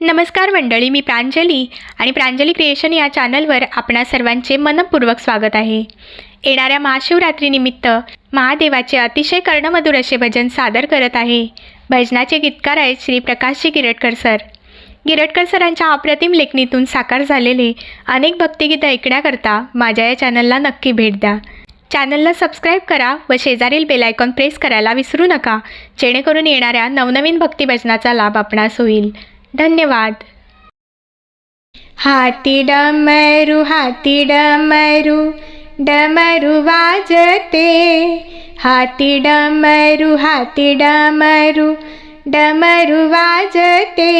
नमस्कार मंडळी मी प्रांजली आणि प्रांजली क्रिएशन या चॅनलवर आपणा सर्वांचे मनपूर्वक स्वागत आहे. येणाऱ्या महाशिवरात्रीनिमित्त महादेवाचे अतिशय कर्णमधुर असे भजन सादर करत आहे. भजनाचे गीतकार आहेत श्री प्रकाशजी गिरटकर सर. गिरटकर सरांच्या अप्रतिम लेखणीतून साकार झालेले अनेक भक्तिगीतं ऐकण्याकरता माझ्या या चॅनलला नक्की भेट द्या. चॅनलला सबस्क्राईब करा व शेजारील बेल आयकॉन प्रेस करायला विसरू नका जेणेकरून येणाऱ्या नवनवीन भक्तिभजनाचा लाभ आपणास होईल. धन्यवाद. हाती डमरू हाती डमरू डमरू वाजते. हाती डमरू हाती डमरू डमरू वाजते.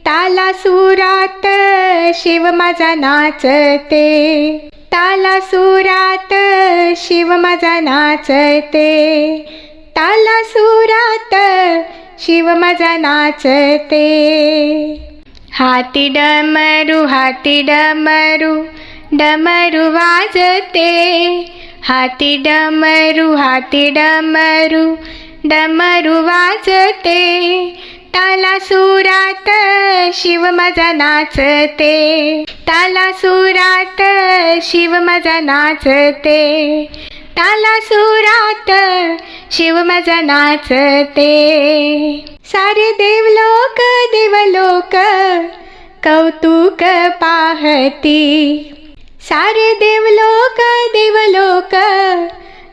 ताला सुरात शिव माझा नाचते. ताला सुरात शिव माझा नाचते. ताला सुरात शिव माझा नाचते. हाती डमरू हाती डमरू डमरू वाजते. हाती डमरू हाती डमरू डमरू वाजते. ताला सुरात शिव माझा नाचते. ताला सुरात शिव माझा नाचते. ताला सुरात. शिव माझा नाचते. सारे देवलोक देवलोक कौतुक पाहती. सारे देवलोक देवलोक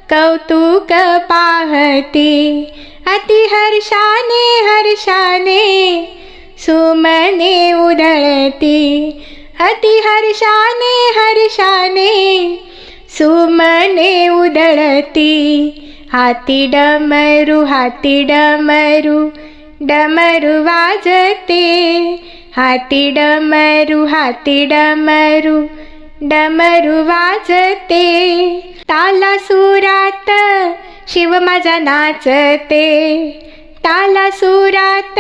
कौतुक पाहती. अति हर्षाने हर्षाने सुमने उधळती. अति हर्षाने हर्षाने सुमने उधळती हाती डमरू हाती डमरू डमरू वाजते हाती डमरू हाती डमरू डमरू वाजते ताला सुरात शिव माझा नाचते ताला सुरात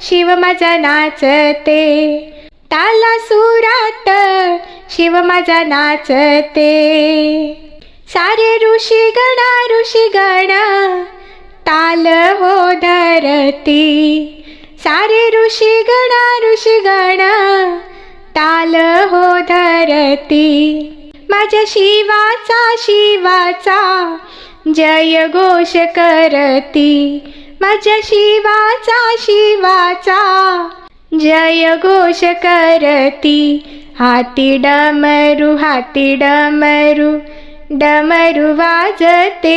शिव माझा नाचते ताला सुरात. शिव माझा नाचते. सारे ऋषी गणा ऋषी गणा ताल हो धरती. सारे ऋषी गणा ऋषी गणा ताल हो धरती. माझ्या शिवाचा शिवाचा जय घोष करती. माझ्या शिवाचा शिवाचा जय घोष करती हाती डमरू हाती डमरू डमरू वाजते.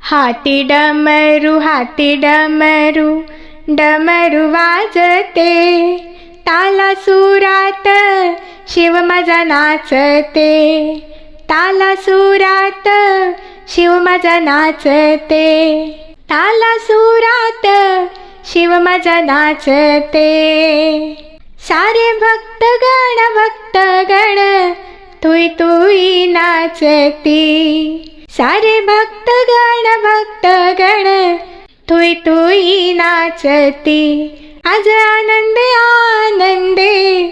हाती डमरू हाती डमरू डमरू वाजते. ताला सुरात शिव माझा नाचते. ताला सुरात शिव माझा नाचते. ताला सुरात शिव माझा नाचते. सारे भक्त गण भक्त गण तुई तुई नाचती. सारे भक्त गण भक्त गण तुई तुई नाचती. आज आनंदे आनंदे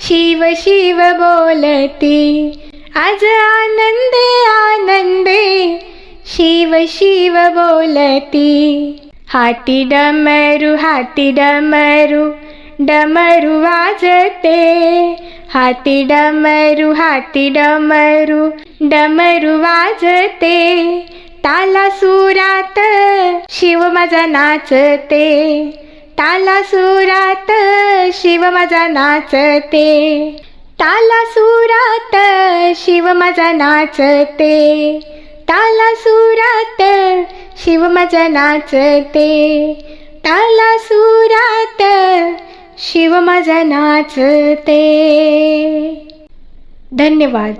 शिव शिव बोलती. आज आनंदे आनंदे शिव शिव बोलती. हाती डमरू हाती डमरू डमरू वाजते. हाती डमरू हाती डमरू डमरू वाजते. ताला सुरात शिव माझा नाचते. ताला सुरात शिव माझा नाचते. ताला सुरात शिव माझा नाचते. ताला सुरात शिव माझा नाचते. ताला सुरात शिव माझा नाचते. धन्यवाद.